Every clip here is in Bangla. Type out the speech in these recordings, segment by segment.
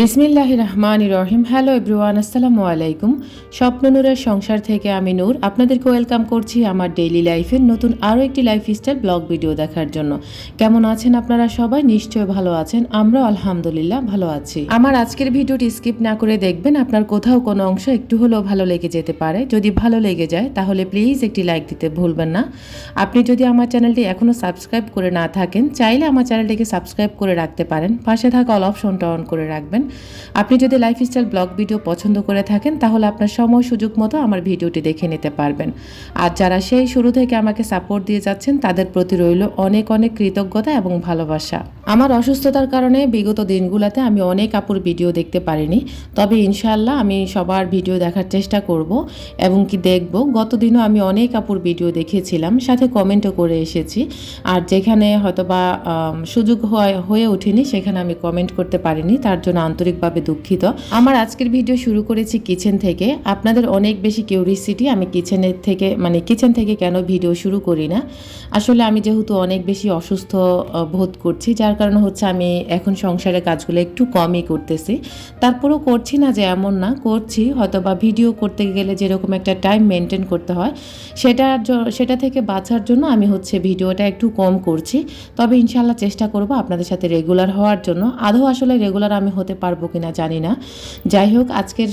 বিসমিল্লাহ রহমান রহিম। হ্যালো এভরিওয়ান আসসালামু আলাইকুম। স্বপ্ননূরের সংসার থেকে আমি নূর। আপনাদেরকে ওয়েলকাম করছি আমার ডেইলি লাইফের নতুন আরও একটি লাইফস্টাইল ব্লগ ভিডিও দেখার জন্য। কেমন আছেন আপনারা সবাই? নিশ্চয়ই ভালো আছেন। আমরাও আলহামদুলিল্লাহ ভালো আছি। আমার আজকের ভিডিওটি স্কিপ না করে দেখবেন। আপনার কোথাও কোনো অংশ একটু হলেও ভালো লেগে যেতে পারে। যদি ভালো লেগে যায়, তাহলে প্লিজ একটি লাইক দিতে ভুলবেন না। আপনি যদি আমার চ্যানেলটি এখনও সাবস্ক্রাইব করে না থাকেন, চাইলে আমার চ্যানেলটিকে সাবস্ক্রাইব করে রাখতে পারেন। পাশে থাকা অল অপশনটা অন করে রাখবেন। আপনি যদি লাইফস্টাইল ব্লগ ভিডিও পছন্দ করে থাকেন, তাহলে আপনার সময় সুযোগ মতো আমার ভিডিওটি দেখে নিতে পারবেন। আর যারা সেই শুরু থেকে আমাকে সাপোর্ট দিয়ে যাচ্ছেন, তাদের প্রতি রইল অনেক অনেক কৃতজ্ঞতা এবং ভালোবাসা। আমার অসুস্থতার কারণে বিগত দিনগুলোতে আমি অনেক আপুর ভিডিও দেখতে পারিনি। তবে ইনশাআল্লাহ আমি সবার ভিডিও দেখার চেষ্টা করব এবং কি দেখব। গতদিনও আমি অনেক আপুর ভিডিও দেখেছিলাম সাথে কমেন্টও করে এসেছি। আর যেখানে হয়তোবা সুযোগ হয়- হয়ে ওঠেনি, সেখানে আমি কমেন্ট করতে পারিনি। তার জন্য আন্তরিকভাবে দুঃখিত। আমার আজকের ভিডিও শুরু করেছি কিচেন থেকে। আপনাদের অনেক বেশি কিউরিসিটি আমি কিচেনের থেকে মানে কিচেন থেকে কেন ভিডিও শুরু করি না? আসলে আমি যেহেতু অনেক বেশি অসুস্থ বোধ করছি, যার কারণে হচ্ছে আমি এখন সংসারের কাজগুলো একটু কমই করতেছি। তারপরেও করছি না যে এমন না, করছি। হয়তো বা ভিডিও করতে গেলে যেরকম একটা টাইম মেনটেন করতে হয় সেটার জ- সেটা থেকে বাঁচার জন্য আমি হচ্ছে ভিডিওটা একটু কম করছি। তবে ইনশাল্লাহ চেষ্টা করব আপনাদের সাথে রেগুলার হওয়ার জন্য। আদৌ আসলে রেগুলার আমি হতে পারব কিনা জানি না। যাই হোক, আজকের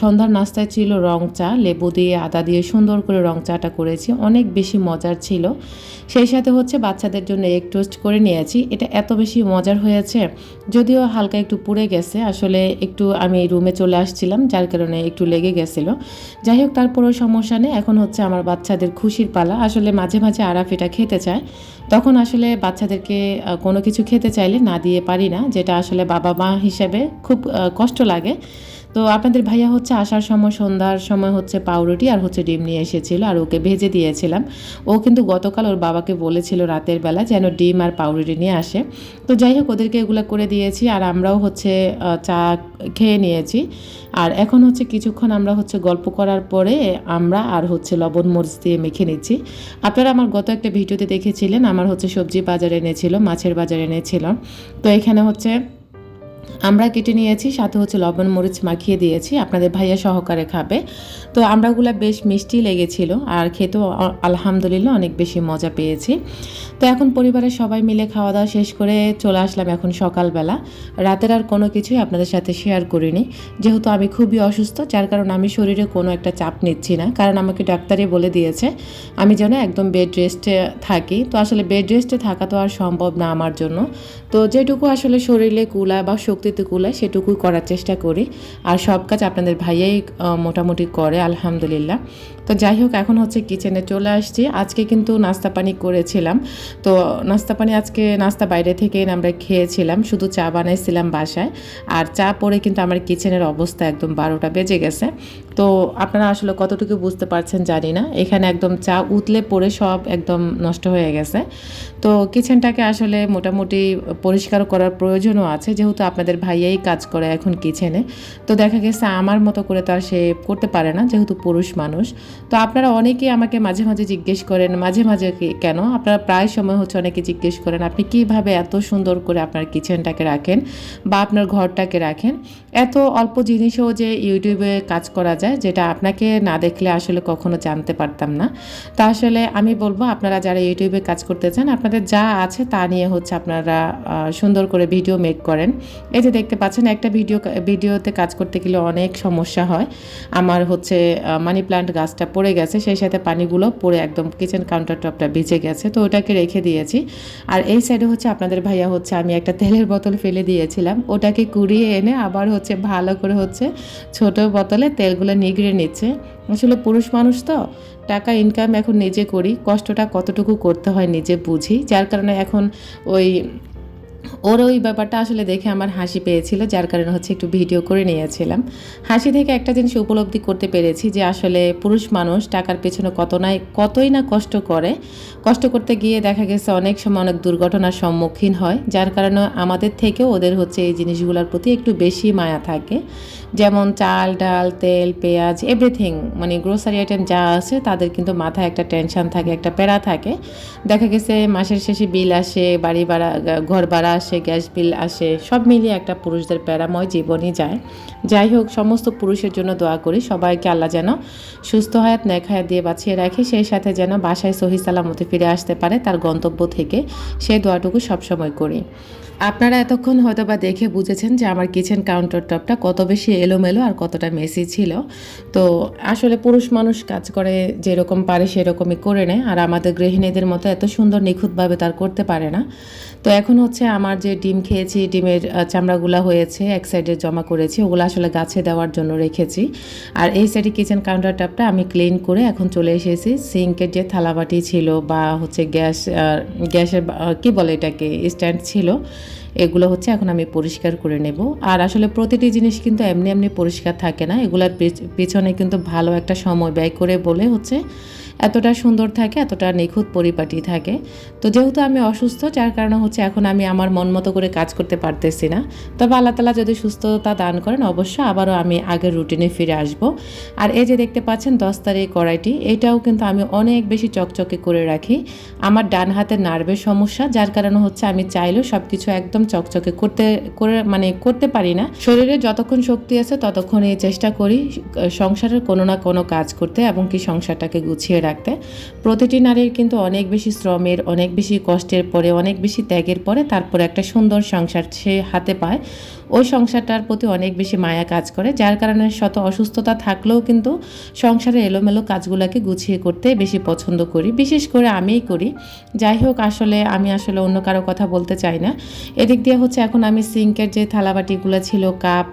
সন্ধ্যার নাস্তায় ছিল রং চা, লেবু দিয়ে আদা দিয়ে সুন্দর করে রং চাটা করেছি, অনেক বেশি মজার ছিল। সেই সাথে হচ্ছে বাচ্চাদের জন্য এক টোস্ট করে নিয়েছি, এটা এত বেশি মজার হয়েছে, যদিও হালকা একটু পুড়ে গেছে, আসলে একটু আমি রুমে চলে আসছিলাম, যার কারণে একটু লেগে গেছিল। যাই হোক, তারপরেও সমস্যা নেই, এখন হচ্ছে আমার বাচ্চাদের খুশির পালা, আসলে মাঝে মাঝে আরাফ এটা খেতে চায় তখন আসলে বাচ্চাদেরকে কোনো কিছু খেতে চাইলে না দিয়ে পারি না, যেটা আসলে বাবা মা হিসেবে খুব কষ্ট লাগে। তো আপনাদের ভাইয়া হচ্ছে আসার সময়, সন্ধ্যার সময় হচ্ছে পাউরুটি আর হচ্ছে ডিম নিয়ে এসেছিল আর ওকে ভেজে দিয়েছিলাম। ও কিন্তু গতকাল ওর বাবাকে বলেছিল রাতের বেলা যেন ডিম আর পাউরুটি নিয়ে আসে। তো যাই হোক, ওদেরকে এগুলো করে দিয়েছি আর আমরাও হচ্ছে চা খেয়ে নিয়েছি। আর এখন হচ্ছে কিছুক্ষণ আমরা হচ্ছে গল্প করার পরে আমরা আর হচ্ছে লবণ মরিচ দিয়ে মেখে নিচ্ছি। আপনারা আমার গত একটা ভিডিওতে দেখেছিলেন, আমার হচ্ছে সবজি বাজারে এনেছিল, মাছের বাজারে এনেছিল। তো এখানে হচ্ছে আমরা কেটে নিয়েছি, সাথে হচ্ছে লবণ, মরিচ মাখিয়ে দিয়েছি, আপনাদের ভাইয়া সহকারে খাবে। তো আমরাগুলো বেশ মিষ্টি লেগেছিল, আর খেতেও আলহামদুলিল্লাহ অনেক বেশি মজা পেয়েছি। তো এখন পরিবারের সবাই মিলে খাওয়া দাওয়া শেষ করে চলে আসলাম এখন সকালবেলা। রাতের আর কোনো কিছুই আপনাদের সাথে শেয়ার করিনি। যেহেতু আমি খুবই অসুস্থ, যার কারণে আমি শরীরে কোনো একটা চাপ নিচ্ছি না, কারণ আমাকে ডাক্তারই বলে দিয়েছে, আমি যেন একদম বেড রেস্টে থাকি। তো আসলে বেড রেস্টে থাকা তো আর সম্ভব না আমার জন্য। তো যেটুকু আসলে শরীরে কুলা বা শক্তিতে কুলায় সেটুকুই করার চেষ্টা করি। আর সব কাজ আপনাদের ভাইয়াই মোটামুটি করে, আলহামদুলিল্লাহ। তো যাই হোক, এখন হচ্ছে কিচেনে চলে আসছি। আজকে কিন্তু নাস্তা পানি করেছিলাম। তো নাস্তা পানি আজকে নাস্তা বাইরে থেকে আমরা খেয়েছিলাম। শুধু চা বানাইছিলাম বাসায়। আর চা পরে কিন্তু আমার কিচেনের অবস্থা একদম বারোটা বেজে গেছে। তো আপনারা আসলে কতটুকু বুঝতে পারছেন জানি না। এখানে একদম চা উতলে পড়ে সব একদম নষ্ট হয়ে গেছে। তো কিচেনটাকে আসলে মোটামুটি পরিষ্কার করার প্রয়োজনও আছে। যেহেতু আপনাদের ভাইয়াই কাজ করে এখন কিচেনে তো দেখা গেছে আমার মতো করে তো আর সে করতে পারে না, যেহেতু পুরুষ মানুষ। তো আপনারা অনেকেই আমাকে মাঝে মাঝে জিজ্ঞেস করেন, মাঝে মাঝে কেন? আপনারা প্রায় সময় হচ্ছে অনেকে জিজ্ঞেস করেন, আপনি কীভাবে এত সুন্দর করে আপনার কিচেনটাকে রাখেন বা আপনার ঘরটাকে রাখেন? এত অল্প জিনিসও যে ইউটিউবে কাজ করা যায়, যেটা আপনাকে না দেখলে আসলে কখনো জানতে পারতাম না। তা আসলে আমি বলব, আপনারা যারা ইউটিউবে কাজ করতে চান, আপনাদের যা আছে তা নিয়ে হচ্ছে আপনারা সুন্দর করে ভিডিও মেক করেন। এই যে দেখতে পাচ্ছেন, একটা ভিডিও ভিডিওতে কাজ করতে গেলে অনেক সমস্যা হয়। আমার হচ্ছে মানি প্লান্ট গাছটা পড়ে গেছে, সেই সাথে পানিগুলো পড়ে একদম কিচেন কাউন্টার টপটা ভিজে গেছে। তো ওটাকে রেখে দিয়েছি। আর এই সাইডে হচ্ছে আপনাদের ভাইয়া হচ্ছে, আমি একটা তেলের বোতল ফেলে দিয়েছিলাম। ওটাকে কুড়িয়ে এনে আবার হচ্ছে ভালো করে হচ্ছে ছোট বোতলে তেলগুলো নিগড়ে নিচ্ছে। আসলে পুরুষ মানুষ তো, টাকা ইনকাম এখন নিজে করি, কষ্টটা কতটুকু করতে হয় নিজে বুঝি। যার কারণে এখন ওই ওর ওই ব্যাপারটা আসলে দেখে আমার হাসি পেয়েছিল, যার কারণে হচ্ছে একটু ভিডিও করে নিয়েছিলাম। হাসি থেকে একটা জিনিস উপলব্ধি করতে পেরেছি যে আসলে পুরুষ মানুষ টাকার পেছনে কত নাই কতই না কষ্ট করে। কষ্ট করতে গিয়ে দেখা গেছে অনেক সময় অনেক দুর্ঘটনার সম্মুখীন হয়, যার কারণে আমাদের থেকেও ওদের হচ্ছে এই জিনিসগুলোর প্রতি একটু বেশি মায়া থাকে। যেমন চাল, ডাল, তেল, পেঁয়াজ এভরিথিং মানে গ্রোসারি আইটেম যা আছে তাদের কিন্তু মাথায় একটা টেনশন থাকে, একটা প্যারা থাকে। দেখা গেছে মাসের শেষে বিল আসে, বাড়ি ভাড়া ঘর ভাড়া আসে, গ্যাস বিল আসে, সব মিলিয়ে একটা পুরুষদের প্যারাময় জীবনই যায়। যাই হোক, সমস্ত পুরুষের জন্য দোয়া করি, সবাইকে আল্লাহ যেন সুস্থ হায়াত ন্যাক হায়াত দিয়ে বাঁচিয়ে রাখে, সেই সাথে যেন বাসায় সহি সালামতে ফিরে আসতে পারে তার গন্তব্য থেকে। সেই দোয়াটুকু সবসময় করি। আপনারা এতক্ষণ হয়তো বা দেখে বুঝেছেন যে আমার কিচেন কাউন্টার টপটা কত বেশি এলোমেলো আর কতটা মেসি ছিল। তো আসলে পুরুষ মানুষ কাজ করে যেরকম পারে সেরকমই করে নেয় আর আমাদের গৃহিণীদের মতো এত সুন্দর নিখুঁতভাবে তার করতে পারে না। তো এখন হচ্ছে আমার যে ডিম খেয়েছি, ডিমের চামড়াগুলা হয়েছে, এক সাইডে জমা করেছি, ওগুলো আসলে গাছে দেওয়ার জন্য রেখেছি। আর এই সাইডে কিচেন কাউন্টার টপটা আমি ক্লিন করে এখন চলে এসেছি। সিঙ্কের যে থালাবাটি ছিল বা হচ্ছে গ্যাস গ্যাসের কি বলে এটাকে স্ট্যান্ড ছিল এগুলো হচ্ছে এখন আমি পরিষ্কার করে নেব। আর আসলে প্রতিটি জিনিস কিন্তু এমনি এমনি পরিষ্কার থাকে না। এগুলোর পেছনে কিন্তু ভালো একটা সময় ব্যয় করে বলে হচ্ছে এতটা সুন্দর থাকে, এতটা নিখুঁত পরিপাটি থাকে। তো যেহেতু আমি অসুস্থ, যার কারণে হচ্ছে এখন আমি আমার মন মতো করে কাজ করতে পারতেছি না। তবে আল্লাহ তালা যদি সুস্থতা দান করেন, অবশ্যই আবারও আমি আগের রুটিনে ফিরে আসব। আর এই যে দেখতে পাচ্ছেন দস্তার এই কড়াইটি, এটাও কিন্তু আমি অনেক বেশি চকচকে করে রাখি। আমার ডান হাতের নার্ভের সমস্যা, যার কারণে হচ্ছে আমি চাইলেও সব কিছু একদম চকচকে করতে, করে মানে করতে পারি না। শরীরে যতক্ষণ শক্তি আছে ততক্ষণ এই চেষ্টা করি, সংসারের কোনো না কোনো কাজ করতে এবং কি সংসারটাকে গুছিয়ে রাখতে। প্রতিটি নারীর কিন্তু অনেক বেশি শ্রমের, অনেক বেশি কষ্টের পরে, অনেক বেশি ত্যাগের পরে তারপরে একটা সুন্দর সংসার সে হাতে পায়। ওই সংসারটার প্রতি অনেক বেশি মায়া কাজ করে, যার কারণে শত অসুস্থতা থাকলেও কিন্তু সংসারে এলোমেলো কাজগুলোকে গুছিয়ে করতে বেশি পছন্দ করি। বিশেষ করে আমিই করি। যাই হোক, আসলে আমি আসলে অন্য কারও কথা বলতে চাই না। এদিক দিয়ে হচ্ছে এখন আমি সিঙ্কের যে থালাবাটিগুলো ছিল, কাপ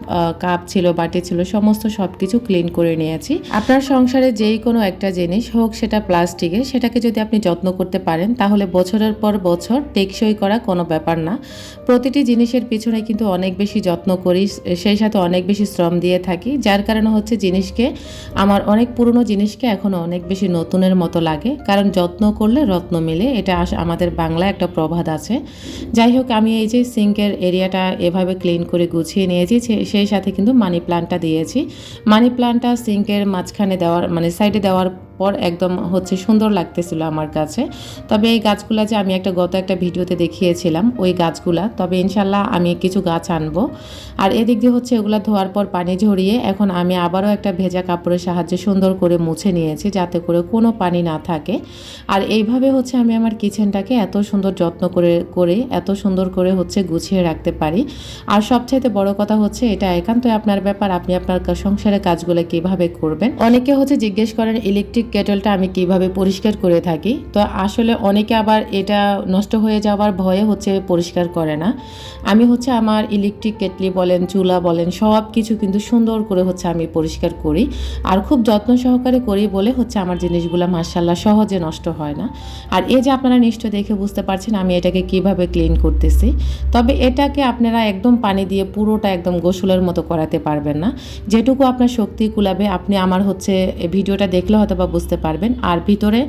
কাপ ছিল, বাটি ছিল, সমস্ত সব কিছু ক্লিন করে নিয়েছি। আপনার সংসারে যেই কোনো একটা জিনিস হোক, সেটা প্লাস্টিকের, সেটাকে যদি আপনি যত্ন করতে পারেন, তাহলে বছরের পর বছর টেকসই করা কোনো ব্যাপার না। প্রতিটি জিনিসের পিছনে কিন্তু অনেক বেশি যত্ন করি, সেই সাথে অনেক বেশি শ্রম দিয়ে থাকি। যার কারণে হচ্ছে জিনিসকে, আমার অনেক পুরনো জিনিসকে এখন অনেক বেশি নতুনের মতো লাগে। কারণ যত্ন করলে রত্ন মেলে, এটা আমাদের বাংলায় একটা প্রবাদ আছে। যাই হোক, আমি এই যে সিঙ্কের এরিয়াটা এভাবে ক্লিন করে গুছিয়ে নিয়েছি সেই সাথে কিন্তু মানি প্লান্টটা দিয়েছি। মানি প্লান্টটা সিঙ্কের মাঝখানে দেওয়ার মানে সাইডে দেওয়ার পর একদম হচ্ছে সুন্দর লাগতেছিল আমার কাছে তবে এই গাছগুলা যে আমি একটা গত একটা ভিডিওতে দেখিয়েছিলাম, ওই গাছগুলা। তবে ইনশাল্লাহ আমি কিছু গাছ আনব। আর এদিক দিয়ে হচ্ছে এগুলা ধোয়ার পর পানি ঝরিয়ে এখন আমি আবারও একটা ভেজা কাপড়ের সাহায্যে সুন্দর করে মুছে নিয়েছি যাতে করে কোনো পানি না থাকে। আর এইভাবে হচ্ছে আমি আমার কিচেনটাকে এত সুন্দর যত্ন করে করে, এত সুন্দর করে হচ্ছে গুছিয়ে রাখতে পারি। আর সবচাইতে বড় কথা হচ্ছে এটা একান্তই আপনার ব্যাপার, আপনি আপনার সংসারের কাজগুলো কীভাবে করবেন। অনেকে হচ্ছে জিজ্ঞেস করেন ইলেকট্রিক কেটলটা আমি কীভাবে পরিষ্কার করে থাকি। তো আসলে অনেকে আবার এটা নষ্ট হয়ে যাওয়ার ভয়ে হচ্ছে পরিষ্কার করে না। আমি হচ্ছে আমার ইলেকট্রিক কেটলি বলেন, চুলা বলেন, সব কিছু কিন্তু সুন্দর করে হচ্ছে আমি পরিষ্কার করি। আর খুব যত্ন সহকারে করি বলে হচ্ছে আমার জিনিসগুলো মার্শাল্লাহ সহজে নষ্ট হয় না। আর এই যে আপনারা নিশ্চয় দেখে বুঝতে পারছেন আমি এটাকে কীভাবে ক্লিন করতেছি। তবে এটাকে আপনারা একদম পানি দিয়ে পুরোটা একদম গোসলের মতো করাতে পারবেন না। যেটুকু আপনার শক্তি কুলাবে, আপনি আমার হচ্ছে ভিডিওটা দেখলে হয়তো বা বুঝতে পারবেন। আর ভিতরে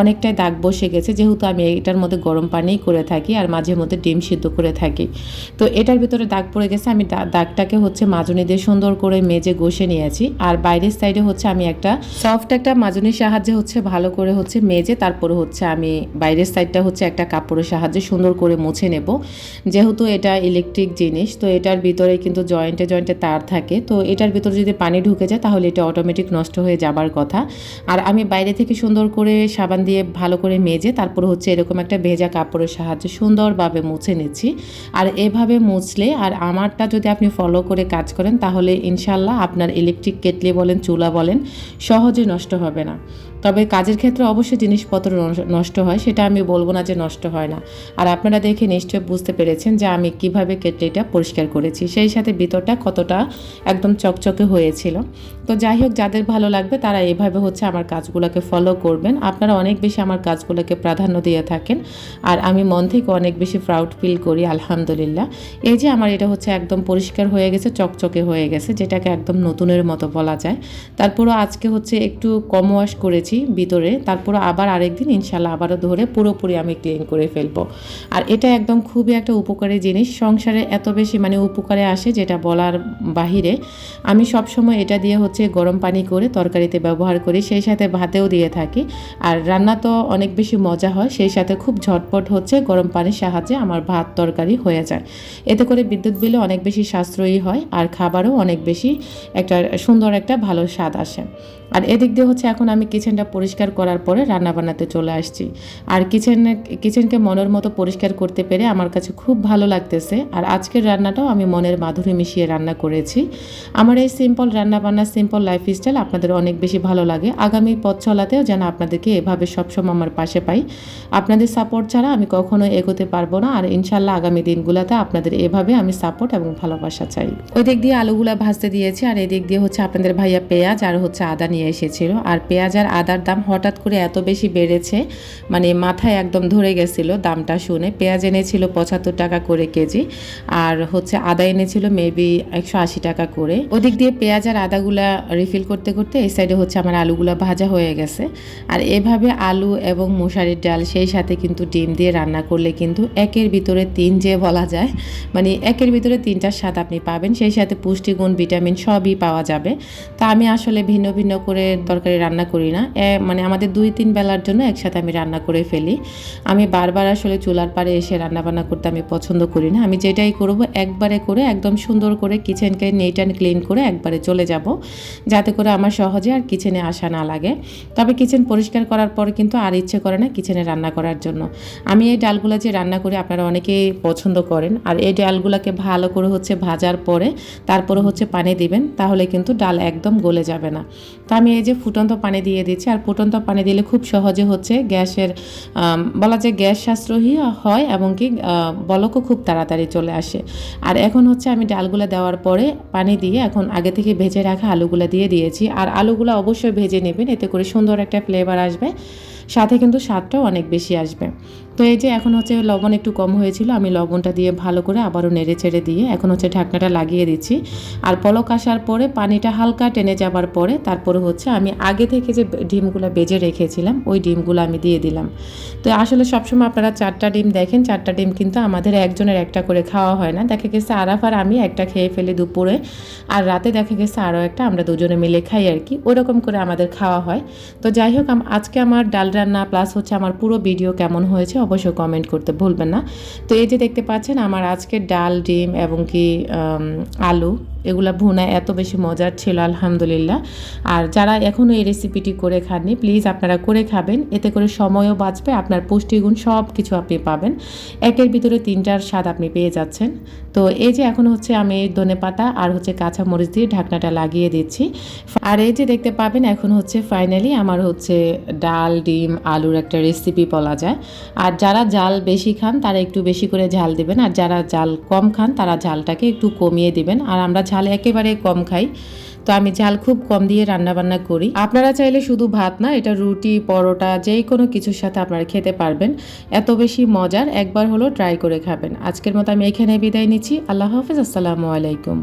অনেকটাই দাগ বসে গেছে, যেহেতু আমি এটার মধ্যে গরম পানিই করে থাকি আর মাঝে মধ্যে ডিম সিদ্ধ করে থাকি। তো এটার ভিতরে দাগ পড়ে গেছে আমি দা- দাগটাকে হচ্ছে মাজুনি দিয়ে সুন্দর করে মেজে ঘষে নিয়েছি। আর বাইরের সাইডে হচ্ছে আমি একটা সফট একটা মাজুনির সাহায্যে হচ্ছে ভালো করে হচ্ছে মেজে তারপরে হচ্ছে আমি বাইরের সাইডটা হচ্ছে একটা কাপড়ের সাহায্যে সুন্দর করে মুছে নেব। যেহেতু এটা ইলেকট্রিক জিনিস, তো এটার ভিতরে কিন্তু জয়েন্টে জয়েন্টে তার থাকে। তো এটার ভিতরে যদি পানি ঢুকে যায়, তাহলে এটা অটোমেটিক নষ্ট হয়ে যাবার কথা। আর আমি বাইরে থেকে সুন্দর করে সাবান দিয়ে ভালো করে মেজে তারপর হচ্ছে এরকম একটা ভেজা কাপড়ের সাহায্যে সুন্দরভাবে মুছে নিচ্ছি। আর এভাবে মুছলে, আর আমারটা যদি আপনি ফলো করে কাজ করেন, তাহলে ইনশাল্লাহ আপনার ইলেকট্রিক কেটলি বলেন, চুলা বলেন, সহজে নষ্ট হবে না। তবে কাজের ক্ষেত্রে অবশ্যই জিনিসপত্র নষ্ট হয়, সেটা আমি বলব না যে নষ্ট হয় না। আর আপনারা দেখে নিশ্চয়ই বুঝতে পেরেছেন যে আমি কীভাবে কেটলিটা পরিষ্কার করেছি। সেই সাথে ভিতরটা কতটা একদম চকচকে হয়েছিল। তো যাই হোক, যাদের ভালো লাগবে তারা এভাবে হচ্ছে আমার কাজগুলোকে ফলো করবেন। আপনারা অনেক বেশি আমার কাজগুলোকে প্রাধান্য দিয়ে থাকেন। আর আমি মন থেকে অনেক বেশি প্রাউড ফিল করি, আলহামদুলিল্লাহ। এই যে আমার এটা হচ্ছে একদম পরিষ্কার হয়ে গেছে, চকচকে হয়ে গেছে, যেটাকে একদম নতুনের মতো বলা যায়। তারপরও আজকে হচ্ছে একটু কম ওয়াশ করেছি। ভিতরে তারপর আবার আরেকদিন ইনশাল্লাহ আবারও ধরে পুরোপুরি আমি ক্লিন করে ফেলব। আর এটা একদম খুবই একটা উপকারী জিনিস, সংসারে এত বেশি মানে উপকারে আসে যেটা বলার বাহিরে। আমি সব সময় এটা দিয়ে হচ্ছে গরম পানি করে তরকারিতে ব্যবহার করি, সেই সাথে ভাতেও দিয়ে থাকি। আর রান্না তো অনেক বেশি মজা হয়, সেই সাথে খুব ঝটপট হচ্ছে গরম পানির সাহায্যে আমার ভাত তরকারি হয়ে যায়। এতে করে বিদ্যুৎ বিলে অনেক বেশি সাশ্রয়ী হয় আর খাবারও অনেক বেশি একটা সুন্দর একটা ভালো স্বাদ আসে। আর এদিক দিয়ে হচ্ছে এখন আমি কিচেনটা পরিষ্কার করার পরে রান্না বান্নাতে চলে আসছি। আর কিচেনে কিচেনকে মনের মতো পরিষ্কার করতে পেরে আমার কাছে খুব ভালো লাগতেছে। আর আজকের রান্নাটাও আমি মনের মাধুরী মিশিয়ে রান্না করেছি। আমার এই সিম্পল রান্না বান্না সিম্পল লাইফস্টাইল আপনাদের অনেক বেশি ভালো লাগে। আগামী পথ চলাতেও যেন আপনাদেরকে এভাবে সবসময় আমার পাশে পাই। আপনাদের সাপোর্ট ছাড়া আমি কখনো এগোতে পারব না। আর ইনশাল্লাহ আগামী দিনগুলোতে আপনাদের এভাবে আমি সাপোর্ট এবং ভালোবাসা চাই। ওই দিক দিয়ে আলুগুলা ভাজতে দিয়েছি। আর এদিক দিয়ে হচ্ছে আপনাদের ভাইয়া পেঁয়াজ আর হচ্ছে আদা নিয়ে এসেছিল। আর পেঁয়াজ আর আদার দাম হঠাৎ করে এত বেশি বেড়েছে মানে মাথায় একদম ধরে গেছিল দামটা শুনে। পেঁয়াজ এনেছিল পঁচাত্তর টাকা করে কেজি, আর হচ্ছে আদা এনেছিল মেবি একশো আশি টাকা করে। ওদিক দিয়ে পেঁয়াজ আর আদাগুলা রিফিল করতে করতে এই সাইডে হচ্ছে আমার আলুগুলা ভাজা হয়ে গেছে। আর এভাবে আলু এবং মশারির ডাল সেই সাথে কিন্তু ডিম দিয়ে রান্না করলে কিন্তু একের ভিতরে তিন যে বলা যায় মানে একের ভিতরে তিনটার স্বাদ আপনি পাবেন। সেই সাথে পুষ্টিগুণ, ভিটামিন সবই পাওয়া যাবে। তা আমি আসলে ভিন্ন ভিন্ন করে তরকারি রান্না করি না। মানে আমাদের দুই তিন বেলার জন্য একসাথে আমি রান্না করে ফেলি। আমি বারবার আসলে চুলার পাড়ে এসে রান্না বান্না করতে আমি পছন্দ করি না। আমি যেটাই করব একবারে করে, একদম সুন্দর করে কিচেনকে নেট অ্যান্ড ক্লিন করে একবারে চলে যাব। যাতে করে আমার সহজে আর কিচেনে আসা না লাগে। তবে কিচেন পরিষ্কার করার পর কিন্তু আর ইচ্ছে করে না কিচেনে রান্না করার জন্য। আমি এই ডালগুলো যে রান্না করি আপনারা অনেকেই পছন্দ করেন। আর এই ডালগুলোকে ভালো করে হচ্ছে ভাজার পরে তারপরে হচ্ছে পানি দিবেন, তাহলে কিন্তু ডাল একদম গলে যাবে না। তো আমি এই যে ফুটন্ত পানি দিয়ে দিচ্ছি, আর ফুটন্ত পানি দিলে খুব সহজে হচ্ছে গ্যাসের বলা যায় গ্যাস সাশ্রয়ী হয় এবং কি বলকও খুব তাড়াতাড়ি চলে আসে। আর এখন হচ্ছে আমি ডালগুলো দেওয়ার পরে পানি দিয়ে এখন আগে থেকে ভেজে রাখা আলুগুলো দিয়ে দিয়েছি। আর আলুগুলো অবশ্যই ভেজে নেবেন, এতে করে সুন্দর একটা ফ্লেভার আসবে। সাথে কিন্তু স্বাদটাও অনেক বেশি আসবে। তো এই যে এখন হচ্ছে লবণ একটু কম হয়েছিল, আমি লবণটা দিয়ে ভালো করে আবারও নেড়ে চেড়ে দিয়ে এখন হচ্ছে ঢাকনাটা লাগিয়ে দিচ্ছি। আর পলক আসার পরে পানিটা হালকা টেনে যাবার পরে তারপরে হচ্ছে আমি আগে থেকে যে ডিমগুলো বেজে রেখেছিলাম, ওই ডিমগুলো আমি দিয়ে দিলাম। তো আসলে সবসময় আপনারা চারটা ডিম দেখেন, চারটা ডিম কিন্তু আমাদের একজনের একটা করে খাওয়া হয় না। দেখা গেছে আরাফ আর আমি একটা খেয়ে ফেলি দুপুরে, আর রাতে দেখা গেছে আরও একটা, আমরা দুজনে মিলে খাই আর কি, ওরকম করে আমাদের খাওয়া হয়। তো যাই হোক আজকে আমার ডাল রান্না, প্লাস হচ্ছে আমার পুরো ভিডিও কেমন হয়েছে অবশ্যই কমেন্ট করতে ভুলবেন না। তো এই যে দেখতে পাচ্ছেন, আমার আজকে ডাল, ডিম এবং কি আলু এগুলা ভুনা এত বেশি মজার ছিল, আলহামদুলিল্লাহ। আর যারা এখনও এই রেসিপিটি করে খাননি প্লিজ আপনারা করে খাবেন। এতে করে সময়ও বাঁচবে, আপনার পুষ্টিগুণ সব কিছু আপনি পাবেন। একের ভিতরে তিনটার স্বাদ আপনি পেয়ে যাচ্ছেন। তো এই যে এখন হচ্ছে আমি ধনে পাতা আর হচ্ছে কাঁচা মরিচ দিয়ে ঢাকনাটা লাগিয়ে দিচ্ছি। আর এই যে দেখতে পাবেন এখন হচ্ছে ফাইনালি আমার হচ্ছে ডাল, ডিম, আলুর একটা রেসিপি বলা যায়। আর যারা জাল বেশি খান, তারা একটু বেশি করে ঝাল দিবেন। আর যারা জাল কম খান, তারা ঝালটাকে একটু কমিয়ে দিবেন। আর আমরা ঝাল একেবারে কম খাই। তো আমি ঝাল খুব কম দিয়ে রান্নাবান্না করি। আপনারা চাইলে শুধু ভাত না, এটা রুটি, পরোটা যেই কোনো কিছুর সাথে আপনারা খেতে পারবেন। এত বেশি মজার একবার হলো ট্রাই করে খাবেন। আজকের মতো আমি এখানে বিদায় নিচ্ছি। আল্লাহ হাফিজ, আসসালামু আলাইকুম।